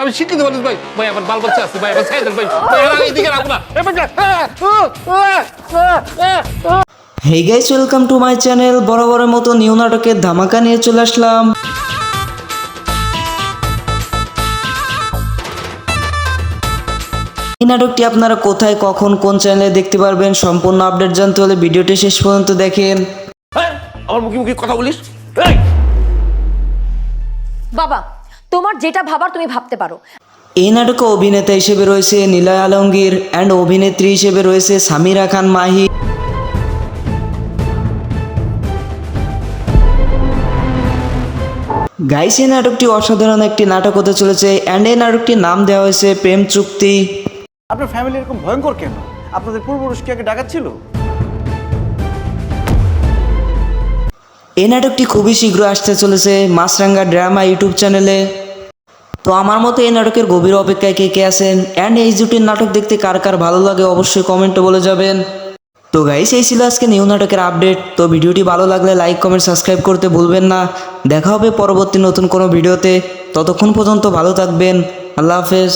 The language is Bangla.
আমি শিক্ষিত মানুষ ভাই। ভাই আমার বাল বাচ্চা আছে ভাই আমার ছেড়ে দেন ভাই ভাই আর এইদিকে রাখব না। Hey guys welcome to my channel বড় বড় মতো নিউ নাটকের ধামাকা নিয়ে চলে আসলাম। এই নাটকটি আপনারা কোথায় কখন কোন চ্যানেলে দেখতে পারবেন সম্পূর্ণ আপডেট জানতে হলে ভিডিওটি শেষ পর্যন্ত দেখেন। হ্যাঁ, আমার মুখে মুখে কথা বলিস? বাবা তোমার যেটা ভাবার তুমি ভাবতে পারো। এই নাটকে অভিনেতা হিসেবে রয়েছে নীলয় আলমগীর অ্যান্ড অভিনেত্রী হিসেবে রয়েছে সামিরা খান মাহি। গাইস এই নাটকটি অসাধারণ একটি নাটক হতে চলেছে অ্যান্ড এই নাটকটির নাম দেওয়া হয়েছে প্রেম চুক্তি। আপনার ফ্যামিলি এরকম ভয়ঙ্কর কেন? আপনাদের পূর্বপুরুষ কি আগে ডাকাত ছিল? এই নাটকটি খুবই শীঘ্র আসতে চলেছে মাছরাঙ্গা ড্রামা ইউটিউব চ্যানেলে। তো আমার মতো এই নাটকের গভীর অপেক্ষায় কে কে আছেন অ্যান্ড এই জুটির নাটক দেখতে কার কার ভালো লাগে অবশ্যই কমেন্টে বলে যাবেন। তো গাইস এই ছিল আজকে নিউ নাটকের আপডেট তো ভিডিওটি ভালো লাগলে লাইক কমেন্ট সাবস্ক্রাইব করতে ভুলবেন না। দেখা হবে পরবর্তী নতুন কোনো ভিডিওতে। ততক্ষণ পর্যন্ত ভালো থাকবেন। আল্লাহ হাফেজ।